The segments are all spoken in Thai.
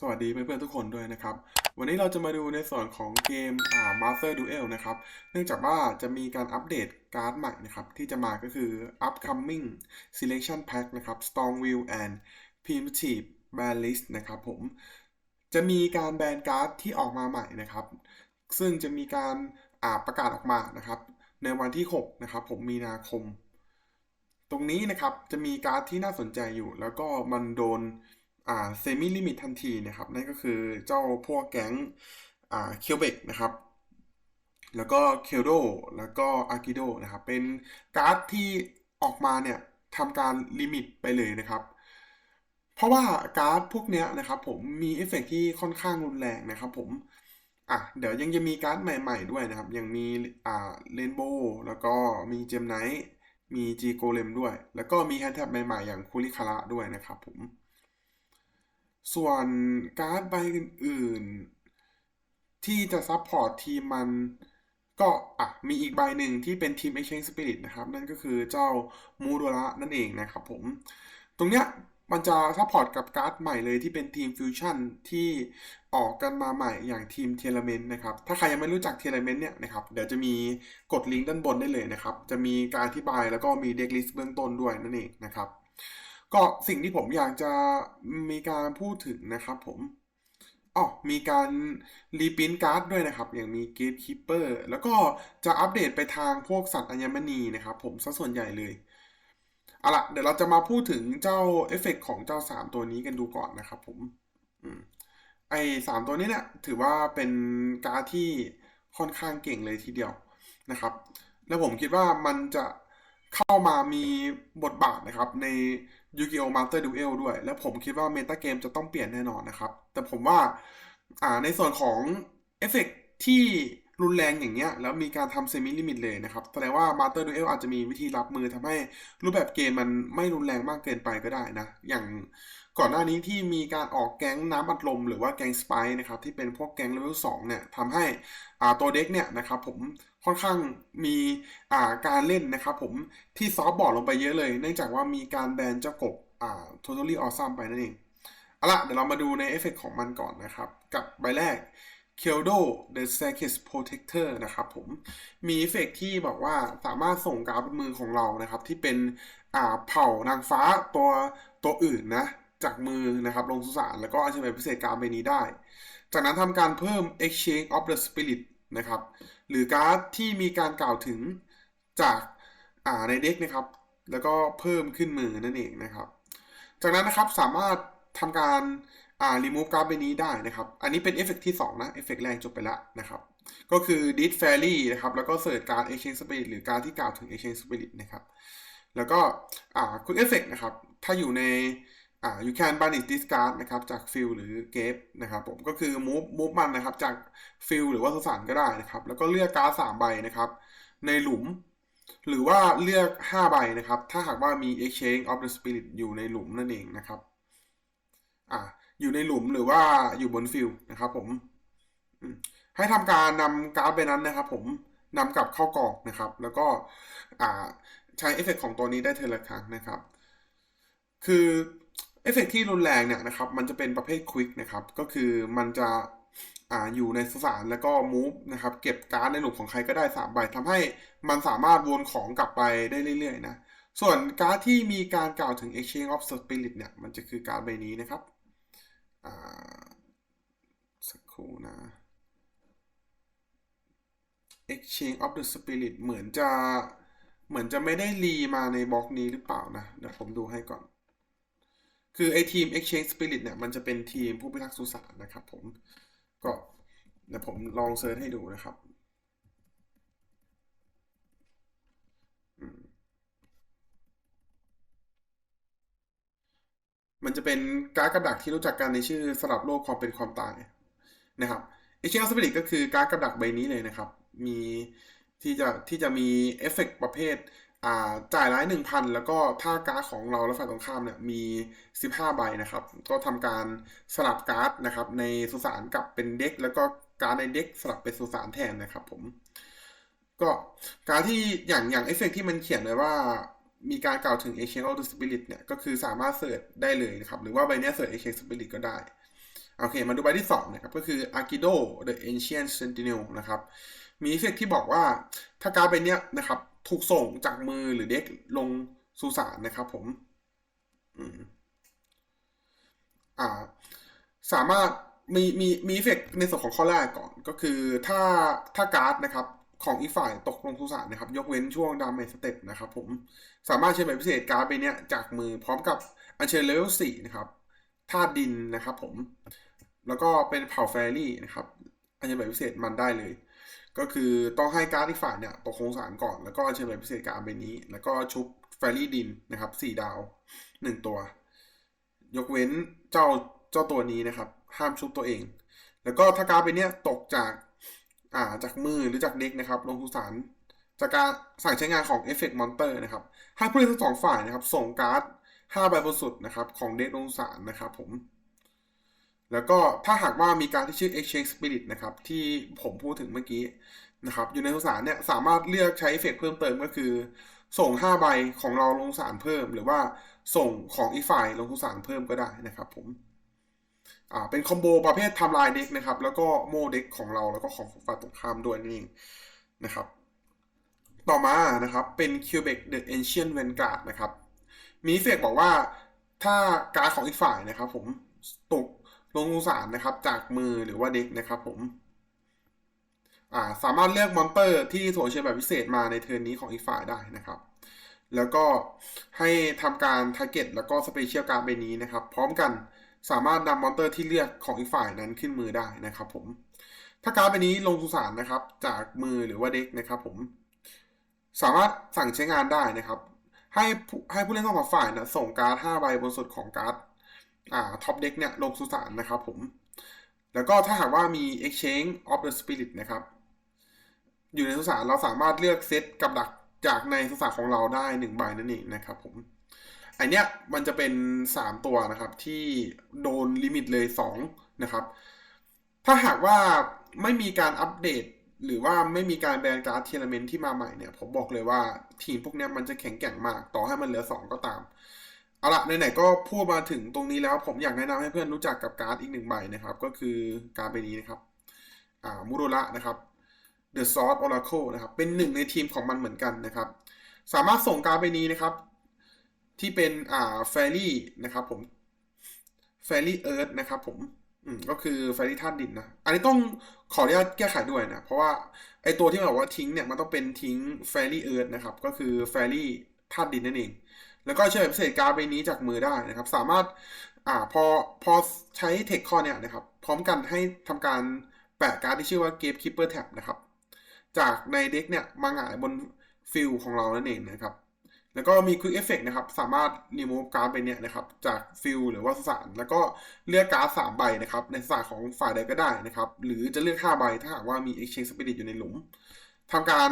สวัสดีเพื่อนๆทุกคนด้วยนะครับ วันนี้เราจะมาดูในส่วนของเกมอ่า Master Duel นะครับ เนื่องจากว่าจะมีการอัปเดตการ์ดใหม่นะครับ ที่จะมาก็คือ Upcoming Selection Pack นะครับ Stormville and Primitive Ban List นะครับผม จะมีการแบนการ์ดที่ออกมาใหม่นะครับ ซึ่งจะมีการอ่าประกาศออกมานะครับ ในวันที่ 6 นะครับ ผมมีนาคม ตรงนี้นะครับจะมีการ์ดที่น่าสนใจอยู่ แล้วก็มันโดน อ่าเซมิลิมิตทันทีนะครับนั่นก็คือเจ้าพวกแก๊งอ่าเคียวเบกนะครับแล้วก็เคลโดแล้วก็อากิโดนะครับเป็นการ์ดที่ออกมาเนี่ยทำการลิมิตไปเลยนะครับ เพราะว่าการ์ดพวกเนี้ยนะครับผมมีเอฟเฟกต์ที่ค่อนข้างรุนแรงนะครับผมอะเดี๋ยวยังจะมีการ์ดใหม่ๆด้วยนะครับ ยังมีอ่าเรนโบว์แล้วก็มีเจมไนท์มีจีโกเลมด้วย แล้วก็มีแฮนด์แท็บใหม่ๆ อย่างคูริคาระด้วยนะครับผม ส่วนการ์ดใบอื่นๆ ที่จะซัพพอร์ตทีมมันก็อะมีอีกใบหนึ่งที่เป็นทีม Exchange Spirit นะครับ นั่นก็คือเจ้ามูโดระนั่นเองนะครับผม ตรงเนี้ยมันจะซัพพอร์ตกับการ์ดใหม่เลยที่เป็นทีมฟิวชั่นที่ออกกันมาใหม่อย่างทีมเทเลเมนต์นะครับ ถ้าใครยังไม่รู้จักเทเลเมนต์เนี่ยนะครับ เดี๋ยวจะมีกดลิงก์ด้านบนได้เลยนะครับ จะมีการอธิบายแล้วก็มีเด็กลิสต์เบื้องต้นด้วยนั่นเองนะครับ ก็สิ่งที่ผมอยากจะมีการพูดถึงนะครับผมอ๋อมีการรีพินการ์ดด้วยนะครับ อย่างมีเกตคิปเปอร์แล้วก็จะอัปเดตไปทางพวกสัตว์อัญมณีนะครับผมซะส่วนใหญ่เลยเอาล่ะเดี๋ยวเราจะมาพูดถึงเจ้าเอฟเฟกต์ของเจ้า 3 ตัวนี้กันดูก่อนนะครับผมอืมไอ้สามตัวนี้เนี่ยถือว่าเป็นการ์ดที่ค่อนข้างเก่งเลยทีเดียวนะครับ แล้วผมคิดว่ามันจะ เข้ามามีบทบาทนะครับ ใน Yu-Gi-Oh! Master Duel ด้วย และผมคิดว่าเมตาเกมจะต้องเปลี่ยนแน่นอนนะครับ แต่ผมว่าอ่าในส่วนของเอฟเฟกต์ที่รุนแรงอย่างเงี้ย แล้วมีการทำเซมิลิมิตเลยนะครับแสดงว่า Master Duel อาจจะมีวิธีรับมือทำให้รูปแบบเกมมันไม่รุนแรงมากเกินไปก็ได้นะ อย่าง ก่อนหน้านี้ที่มีการออกแก๊งน้ำอัดลมหรือว่าแก๊งสไปนะครับที่เป็นพวกแก๊งเลเวลสองเนี่ยทำให้ตัวเด็กเนี่ยนะครับผมค่อนข้างมีาการเล่นนะครับผมที่ซอฟบอร์ดลงไปเยอะเลย เนื่องจากว่ามีการแบนเจ้ากบอ่า totally awesome ไปนั่นเองเอาละเดี๋ยวเรามาดูในเอฟเฟกของมันก่อนนะครับ กับใบแรก k e l d o the Circus Protector นะครับผม มีเอฟเฟกที่บอกว่าสามารถส่งการ์ดบนมือของเรานะครับ ที่เป็นอ่าเผ่านางฟ้าตัวตัวอื่นนะ จากมือนะครับลงสุสานแล้วก็อาชีพพิเศษการ์ดใบนี้ได้ จากนั้นทำการเพิ่ม Exchange of the Spirit นะครับ หรือการ์ดที่มีการกล่าวถึงจากาในเด็กนะครับ แล้วก็เพิ่มขึ้นมือนั่นเองนะครับ จากนั้นนะครับสามารถทำการอ่า remove การ์ดใบนี้ได้นะครับ อันนี้เป็นเอฟเฟกที่ 2 นะเอฟเฟกแรกจบไปแล้วนะครับ ก็คือ dis fairy นะครับ แล้วก็เสิร์ชการ exchange spirit หรือการที่กล่าวถึง exchange spirit นะครับ แล้วก็อ่า quick effect นะครับ ถ้าอยู่ใน อ่า you can banish this card นะครับจาก field หรือ gate นะครับผมก็คือ move move มันนะครับจาก field หรือว่าสุสานก็ได้นะครับ แล้วก็เลือกการ์ด3ใบนะครับ ในหลุม หรือว่าเลือก 5 ใบนะครับ ถ้าหากว่ามี exchange of the spirit อยู่ในหลุมนั่นเองนะครับอ่าอยู่ในหลุมหรือว่าอยู่บนฟิลนะครับผม ให้ทำการนำการ์ดใบนั้นนะครับผมนำกลับเข้ากองนะครับ แล้วก็อ่าใช้เอฟเฟกของตัวนี้ได้เทอละครั้งนะครับ คือ เอฟเฟกที่รุนแรงเนี่ยนะครับมันจะเป็นประเภทควิกนะครับก็คือมันจะอ่าอยู่ในสุสานแล้วก็มูฟนะครับเก็บการ์ดในหลุมของใครก็ได้3ใบทำให้มันสามารถวนของกลับไปได้เรื่อยๆนะส่วนการ์ดที่มีการกล่าวถึง Exchange of Spirit เนี่ยมันจะคือการ์ดใบนี้นะครับสักครู่นะ Exchange of the Spirit เหมือนจะเหมือนจะไม่ได้รีมาในบล็อกนี้หรือเปล่านะเดี๋ยวผมดูให้ก่อน คือไอทีม Exchange Spirit เนี่ยมันจะเป็นทีมผู้พิทักษ์สุสานนะครับผมก็เดี๋ยวผมลองเซิร์ชให้ดูนะครับมันจะเป็นการ์ดกับดักที่รู้จักกันในชื่อสลับโลกความเป็นความตายนะครับเอเชียสปิริตก็คือการ์ดกับดักใบนี้เลยนะครับ มีที่จะที่จะมีเอฟเฟกต์ประเภท จ่ายร้ายหนึ่งพันแล้วก็ถ้าการ์ดของเราและฝ่ายตรงข้ามเนี่ยมี 15 ใบนะครับ ก็ทำการสลับการ์ดนะครับในสุสานกลับเป็นเด็ก แล้วก็การ์ดในเด็กสลับเป็นสุสานแทนนะครับผม ก็การที่อย่างอย่างเอฟเฟกที่มันเขียนไว้ว่ามีการกล่าวถึง Exchange of the Spirit เนี่ยก็คือสามารถเสิร์ชได้เลยนะครับ หรือว่าใบเนี้ยเสิร์ช Exchange Spirit ก็ได้ โอเค มาดูใบที่2นะครับก็คือ Akido the Ancient Sentinel นะครับ มีเอฟเฟกที่บอกว่าถ้าการ์ดใบเนี้ยนะครับ ถูกส่งจากมือหรือเด็กลงสุสานนะครับผมอืมอ่า สามารถมีมีมีเอฟเฟกต์ในส่วนของข้อแรกก่อน ก็คือถ้าถ้าการ์ดนะครับของอีกฝ่ายตกลงสุสานนะครับ ยกเว้นช่วงดามเมจสเต็ปนะครับผมสามารถเชิญแบบพิเศษการ์ดใบเนี้ยจากมือพร้อมกับอัญเชิญเลเวล4นะครับธาตุดินนะครับผม แล้วก็เป็นเผ่าแฟรี่นะครับ อัญเชิญแบบพิเศษมันได้เลย ก็คือต้องให้การ์ดอีกฝ่ายเนี่ยตกลงสารก่อน แล้วก็เชิญแบพิเศษการ์ดใบนี้ แล้วก็ชุบแฟรี่ดินนะครับ4ดาว1ตัว ยกเว้นเจ้าเจ้าตัวนี้นะครับ ห้ามชุบตัวเอง แล้วก็ถ้าการ์ดใบเนี้ยตกจากอ่าจากมือหรือจากเด็กนะครับ ลงทุสารจากการสั่งใช้งานของเอฟเฟกต์มอนเตอร์นะครับให้ผู้เล่นทั้งสองฝ่ายนะครับ ส่งการ์ด5ใบบนสุดนะครับ ของเด็กลงทุสารนะครับผม แล้วก็ถ้าหากว่ามีการที่ชื่อ exchange spirit นะครับ ที่ผมพูดถึงเมื่อกี้นะครับอยู่ในทุสารเนี่ยสามารถเลือกใช้เอฟเฟกเพิ่มเติมก็คือ ส่ง 5 ใบของเราลงสารเพิ่ม หรือว่าส่งของอีกฝ่ายลงทุสารเพิ่มก็ได้นะครับผมอ่าเป็นคอมโบประเภททำลายเด็กนะครับ แล้วก็โมเด็กของเราแล้วก็ของฝ่ายตรงข้ามด้วยนั่นะครับ ต่อมานะครับเป็น Quebec the Ancient Vanguard นะครับมีเฟกบอกว่าถ้าการของอีกฝ่ายนะครับ ผมตก ลงสารนะครับ จากมือหรือว่าเด็กนะครับผมอ่าสามารถเลือกมอนเตอร์ที่โถเชิญแบบพิเศษมาในเทิร์นนี้ของอีกฝ่ายได้นะครับ แล้วก็ให้ทำการทาร์เก็ตแล้วก็สเปเชียลการ์ดใบนี้นะครับ พร้อมกันสามารถนำมอนเตอร์ที่เลือกของอีกฝ่ายนั้นขึ้นมือได้นะครับผม ถ้าการ์ดใบนี้ลงสุสานนะครับ จากมือหรือว่าเด็กนะครับ ผม สามารถสั่งใช้งานได้นะครับ ให้ให้ผู้เล่นทั้งสองฝ่ายนะส่งการ์ด5ใบบนสุดของการ์ด ท็อปเด็กเนี่ยลงสุสานนะครับผม แล้วก็ถ้าหากว่ามี exchange of the spirit นะครับ อยู่ในสุสานเราสามารถเลือกเซตกับดักจากในสุสานของเราได้หนึ่งใบนั่นเองนะครับผมอันเนี้ยมันจะเป็น 3 ตัวนะครับที่โดนลิมิตเลย2นะครับ ถ้าหากว่าไม่มีการอัปเดต หรือว่าไม่มีการแบนการ์ดเทียร์เมนที่มาใหม่เนี่ย ผมบอกเลยว่าทีมพวกเนี้ยมันจะแข็งแกร่งมาก ต่อให้มันเหลือ 2 ก็ตาม เอาละไหนๆก็พูดมาถึงตรงนี้แล้ว ผมอยากแนะนำให้เพื่อนรู้จักกับการ์ดอีกหนึ่งใบนะครับ ก็คือการ์ดใบนี้นะครับอ่ามูโรระนะครับ The Sword Oracle นะครับ เป็นหนึ่งในทีมของมันเหมือนกันนะครับ สามารถส่งการ์ดใบนี้นะครับ ที่เป็นอ่าแฟรี่นะครับ ผมแฟรี่เอิร์ธนะครับ ผมอืมก็คือแฟรี่ธาตุดินนะอันนี้ต้องขออนุญาตแก้ไขด้วยนะ เพราะว่าไอตัวที่บอกว่าทิ้งเนี่ยมันต้องเป็นทิ้งแฟรี่เอิร์ธนะครับ ก็คือแฟรี่ธาตุดินนั่นเอง แล้วก็เชิญพิเศษการ์ดใบนี้จากมือได้นะครับ สามารถอ่าพอพอใช้เทคข้อเนี่ยนะครับ พร้อมกันให้ทำการแปะการ์ดที่ชื่อว่า Gatekeeper Tab นะครับ จากในเด็กเนี่ยมาหงายบนฟิลของเรานั่นเองนะครับ แล้วก็มี Quick Effect นะครับ สามารถ remove การ์ดไปเนี่ยนะครับ จากฟิลหรือว่าสสาร แล้วก็เลือกการ์ดสามใบนะครับ ในสารของฝ่ายใดก็ได้นะครับ หรือจะเลือกห้าใบ ถ้าหากว่ามี Exchange Spirit อยู่ในหลุมทำการ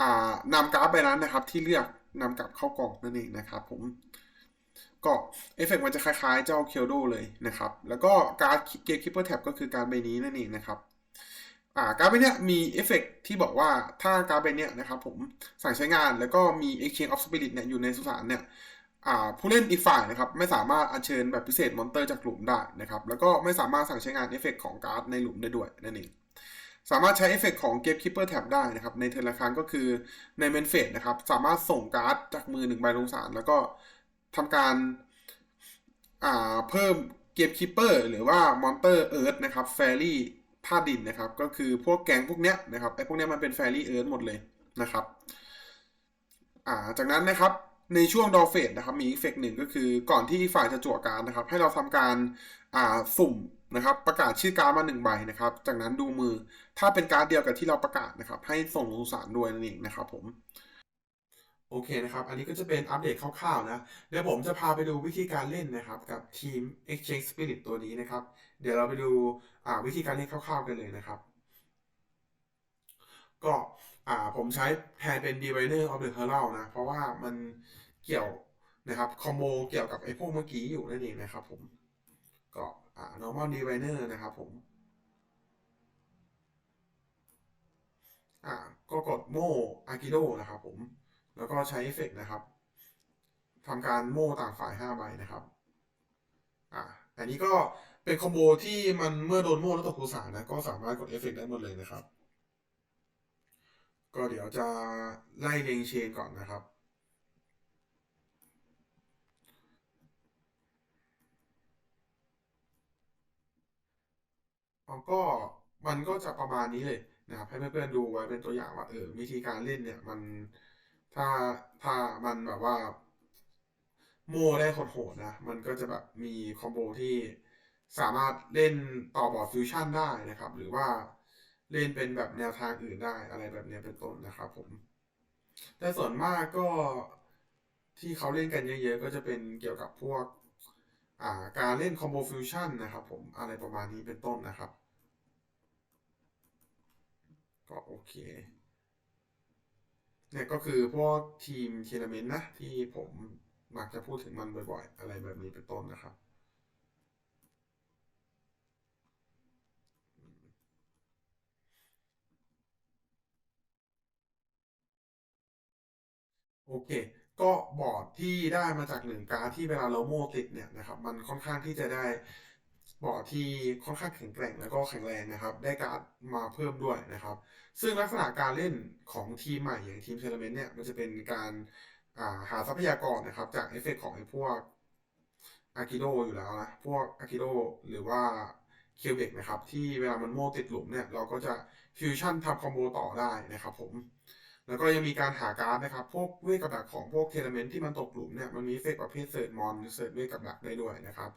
อ่านำการ์ดใบนั้นนะครับ ที่เลือก นำกลับเข้ากล่องนั่นเองนะครับผมก็เอฟเฟกมันจะคล้ายๆเจ้าเคียวโดเลยนะครับ แล้วก็การ์ดเกมคิปเปอร์แท็บก็คือการใบนี้นั่นเองนะครับอ่าการ์ดใบเนี้ยมีเอฟเฟกที่บอกว่าถ้าการ์ดใบเนี้ยนะครับผมสั่งใช้งานแล้วก็มี Exchange of Spirit เนี่ยอยู่ในสุสานเนี่ยอ่าผู้เล่นอีกฝ่ายนะครับไม่สามารถอัญเชิญแบบพิเศษมอนเตอร์จากหลุมได้นะครับแล้วก็ไม่สามารถสั่งใช้งานเอฟเฟกของการ์ดในหลุมได้ด้วยนั่นเอง สามารถใช้เอฟเฟกของ Gatekeeper Tab ได้นะครับ ในเทอร์ละครั้งก็คือในเมนเฟสนะครับ สามารถส่งการ์ดจากมือหนึ่งใบลงสาร แล้วก็ทำการาเพิ่ม Gatekeeper หรือว่ามอนเตอร์เอิร์ธนะครับแฟรี่ธาตุดินนะครับ ก็คือพวกแกงพวกเนี้ยนะครับไอ้พวกเนี้ยมันเป็นแฟรี่เอิร์ธหมดเลยนะครับาจากนั้นนะครับในช่วงดอเฟสนะครับมีอีเฟกหนึ่งก็คือก่อนที่ฝ่ายจะจั่วการนะครับ ให้เราทำการาสุ่ม นะครับประกาศชื่อการดมาหนึ่งใบนะครับ จากนั้นดูมือถ้าเป็นการ์ดเดียวกับที่เราประกาศนะครับ ให้ส่งลงสารด้วยนั่นเองนะครับผมโอเคนะครับ อันนี้ก็จะเป็นอัปเดตคร่าวๆนะ เดี๋ยวผมจะพาไปดูวิธีการเล่นนะครับ กับทีม Exchange Spirit ตัวนี้นะครับ เดี๋ยวเราไปดูวิธีการเล่นคร่าวๆกันเลยนะครับ ก็ผมใช้แทนเป็น Diviner of the Herald นะ เพราะว่ามันเกี่ยวนะครับคอมโบเกี่ยวกับไอ้พวกเมื่อกี้อยู่นั่นเองนะครับผม ก็อ่า normal diviner นะครับผม อ่าก็กดโม่อากิโดนะครับผม แล้วก็ใช้เอฟเฟกนะครับทำการโม่ต่างฝ่าย5ใบนะครับ อ่าอันนี้ก็เป็นคอมโบที่มันเมื่อโดนโม่แล้วตกคูสานะก็สามารถกดเอฟเฟกได้หมดเลยนะครับ ก็เดี๋ยวจะไล่เรียงเชนก่อนนะครับ แล้ว ก็มันก็จะประมาณนี้เลยนะครับให้เพื่อนๆดูไว้เป็นตัวอย่างว่าเออวิธีการเล่นเนี่ยมันถ้าถ้ามันแบบว่า โมได้โหดๆนะมันก็จะแบบมีคอมโบที่สามารถเล่นต่อบอร์ดฟิวชั่นได้นะครับ หรือว่าเล่นเป็นแบบแนวทางอื่นได้อะไรแบบนี้เป็นต้นนะครับผม แต่ส่วนมากก็ที่เขาเล่นกันเยอะๆ ก็จะเป็นเกี่ยวกับพวกาการเล่นคอมโบฟิวชั่นนะครับผมอะไรประมาณนี้เป็นต้นนะครับ ก็โอเคเนี่ยก็คือพวกทีมเทเลเมนต์นะ ที่ผมมักจะพูดถึงมันบ่อยๆ อะไรแบบนี้เป็นต้นนะครับ โอเค ก็บอร์ดที่ได้มาจากหนึ่งการที่เวลาเราโม่ติดเนี่ยนะครับ มันค่อนข้างที่จะได้ บอร์ดที่ค่อนข้างแข็งแกร่งแล้วก็แข็งแรงนะครับ ได้การดมาเพิ่มด้วยนะครับ ซึ่งลักษณะการเล่นของทีมใหม่อย่างทีมเทเลเมนต์เนี่ยมันจะเป็นการาหาทรัพยากรนะครับ จากเอฟเฟกต์ของไอ้พวกอากิโดอยู่แล้วนะพวกอากิโดหรือว่าเคียวเบกนะครับ ที่เวลามันโม่ติดหลุมเนี่ย เราก็จะฟิวชั่นทำคอมโบต่อได้นะครับผม แล้วก็ยังมีการหาการ์ดนะครับ พวกเวทกับดักของพวกเทเลเมนต์ที่มันตกหลุมเนี่ย มันมีเฟกประเภทเซิร์ชมอนเซิร์ชเวทกับดักได้ด้วยนะครับ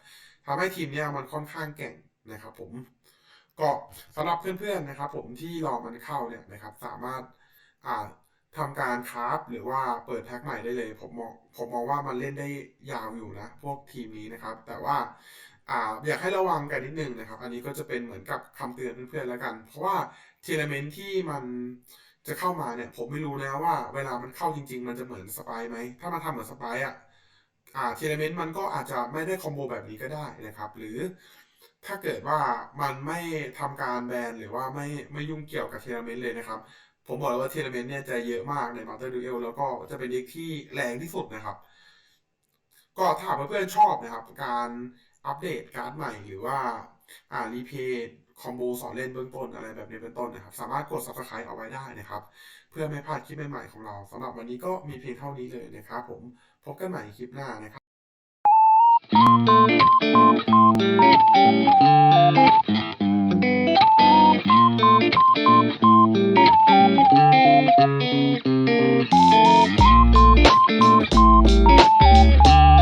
ทำให้ทีมเนี่ยมันค่อนข้างเก่งนะครับผม ก็สำหรับเพื่อนๆนะครับผมที่รอมันเข้าเนี่ยนะครับสามารถอ่าทำการคราฟหรือว่าเปิดแพ็คใหม่ได้เลย ผมมองผมมองว่ามันเล่นได้ยาวอยู่นะ พวกทีมนี้นะครับ แต่ว่าอ่าอยากให้ระวังกันนิดนึงนะครับ อันนี้ก็จะเป็นเหมือนกับคำเตือนเพื่อนๆแล้วกัน เพราะว่าเทเลเมนที่มัน จะเข้ามาเนี่ย ผมไม่รู้นะว่าเวลามันเข้าจริง ๆ มันจะเหมือนสปายไหม ถ้ามาทำเหมือนสปายอะอ่าเทเลเมนต์มันก็อาจจะไม่ได้คอมโบแบบนี้ก็ได้นะครับ หรือถ้าเกิดว่ามันไม่ทำการแบนหรือว่าไม่ไม่ยุ่งเกี่ยวกับเทเลเมนต์เลยนะครับ ผมบอกเลยว่าเทเลเมนต์เนี่ยจะเยอะมากในมาสเตอร์ดูเอลแล้วก็จะเป็นเด็กที่แรงที่สุดนะครับ ก็ถ้าเพื่อนๆชอบนะครับ การอัปเดตการ์ดใหม่หรือว่าอ่ารีเพย์ คอมโบสอนเล่นเบื้องต้นอะไรแบบนี้เป็นต้นนะครับ สามารถกด subscribe เอาไว้ได้นะครับ เพื่อไม่พลาดคลิปใหม่ๆของเราสำหรับวันนี้ก็มีเพียงเท่านี้เลยนะครับผมพบกันใหม่คลิปหน้านะครับ